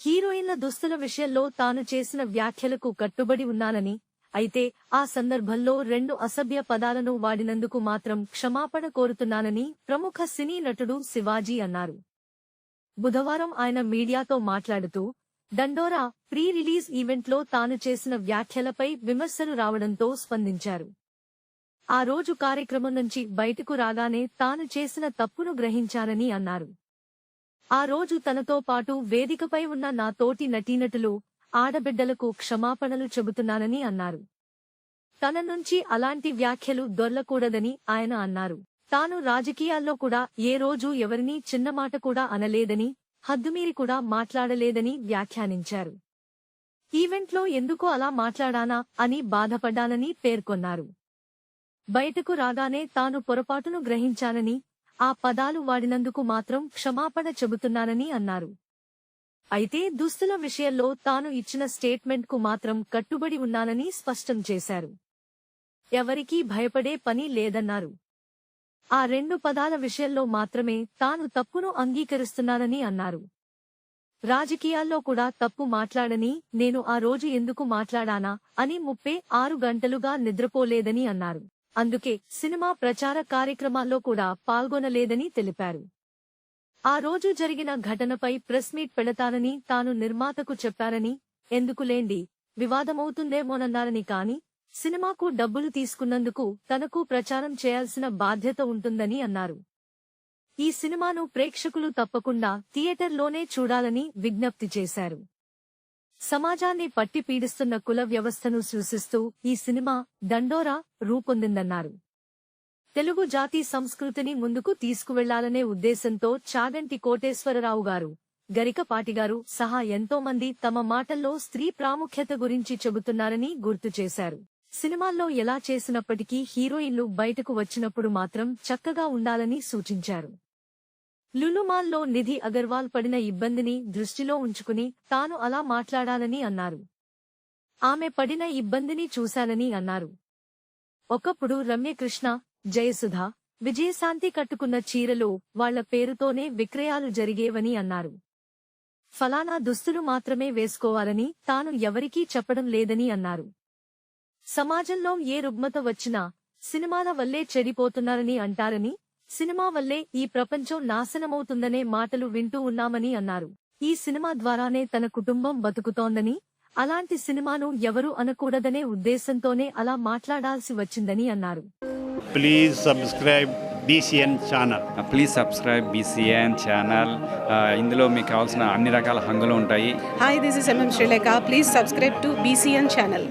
హీరోయిన్ల దుస్తుల విషయంలో తాను చేసిన వ్యాఖ్యలకు కట్టుబడి ఉన్నానని అయితే ఆ సందర్భంలో రెండు అసభ్య పదాలను వాడినందుకు మాత్రం క్షమాపణ కోరుతున్నానని ప్రముఖ సినీ నటుడు శివాజీ అన్నారు. బుధవారం ఆయన మీడియాతో మాట్లాడుతూ దండోరా ప్రీ రిలీజ్ ఈవెంట్లో తాను చేసిన వ్యాఖ్యలపై విమర్శలు రావడంతో స్పందించారు. ఆ రోజు కార్యక్రమం నుంచి బయటకు రాగానే తాను చేసిన తప్పును గ్రహించానని అన్నారు. ఆ రోజు తనతో పాటు వేదికపై ఉన్న నా తోటి నటీనటులు ఆడబిడ్డలకు క్షమాపణలు చెబుతున్నానని అన్నారు. తన నుంచి అలాంటి వ్యాఖ్యలు దొర్లకూడదని ఆయన అన్నారు. తాను రాజకీయాల్లో కూడా ఏ రోజు ఎవరినీ చిన్నమాట కూడా అనలేదని హద్దుమీరి కూడా మాట్లాడలేదని వ్యాఖ్యానించారు. ఈవెంట్లో ఎందుకు అలా మాట్లాడానా అని బాధపడ్డానని పేర్కొన్నారు. బయటకు రాగానే తాను పొరపాటును గ్రహించానని ఆ పదాలు వాడినందుకు మాత్రం క్షమాపణ చెబుతున్నానని అన్నారు. అయితే దుస్తుల విషయంలో తాను ఇచ్చిన స్టేట్మెంట్కు మాత్రం కట్టుబడి ఉన్నానని స్పష్టం చేశారు. ఎవరికీ భయపడే పని లేదన్నారు. ఆ రెండు పదాల విషయంలో మాత్రమే తాను తప్పును అంగీకరిస్తున్నానని అన్నారు. రాజకీయాల్లో కూడా తప్పు మాట్లాడని నేను ఆ రోజు ఎందుకు మాట్లాడానా అని ముప్పై ఆరు గంటలుగా నిద్రపోలేదని అన్నారు. అందుకే సినిమా ప్రచార కార్యక్రమాల్లో కూడా పాల్గొనలేదని తెలిపారు. ఆ రోజు జరిగిన ఘటనపై ప్రెస్ మీట్ పెడతానని తాను నిర్మాతకు చెప్పారని ఎందుకులేండి వివాదమవుతుందేమోనన్నారని కాని సినిమాకు డబ్బులు తీసుకున్నందుకు తనకు ప్రచారం చేయాల్సిన బాధ్యత ఉంటుందని అన్నారు. ఈ సినిమాను ప్రేక్షకులు తప్పకుండా థియేటర్లోనే చూడాలని విజ్ఞప్తి చేశారు. సమాజాన్ని పట్టి పీడిస్తున్న కుల వ్యవస్థను సూచిస్తూ ఈ సినిమా దండోరా రూపొందిందన్నారు. తెలుగు జాతి సంస్కృతిని ముందుకు తీసుకువెళ్ళాలనే ఉద్దేశంతో చాగంటి కోటేశ్వరరావు గారు గరికపాటిగారు సహా ఎంతో మంది తమ మాటల్లో స్త్రీ ప్రాముఖ్యత గురించి చెబుతున్నారని గుర్తు చేశారు. సినిమాల్లో ఎలా చేసినప్పటికీ హీరోయిన్లు బయటకు వచ్చినప్పుడు మాత్రం చక్కగా ఉండాలని సూచించారు. లులుమాల్లో నిధి అగర్వాల్ పడిన ఇబ్బందిని దృష్టిలో ఉంచుకుని తాను అలా మాట్లాడాలని అన్నారు. ఆమె పడిన ఇబ్బందిని చూశానని అన్నారు. ఒకప్పుడు రమ్యకృష్ణ జయసుధ విజయశాంతి కట్టుకున్న చీరలో వాళ్ళ పేరుతోనే విక్రయాలు జరిగేవని అన్నారు. ఫలానా దుస్తులు మాత్రమే వేసుకోవాలని తాను ఎవరికీ చెప్పడం లేదని అన్నారు. సమాజంలో ఏ రుగ్మత వచ్చినా సినిమాల వల్లే చెడిపోతున్నారని అంటారని సినిమా వల్లే ఈ ప్రపంచం నాశనమవుతుందనే మాటలు వింటూ ఉన్నామని అన్నారు. ఈ సినిమా ద్వారానే తన కుటుంబం బతుకుతోందని అలాంటి సినిమాను ఎవరూ అనకూడదనే ఉద్దేశంతోనే అలా మాట్లాడాల్సి వచ్చిందని అన్నారు. Please subscribe BCN channel please subscribe BCN channel ఇందులో మీకు కావాల్సిన అన్ని రకాల హంగులు ఉంటాయి. This is MM Sri Lanka. Please subscribe to BCN channel.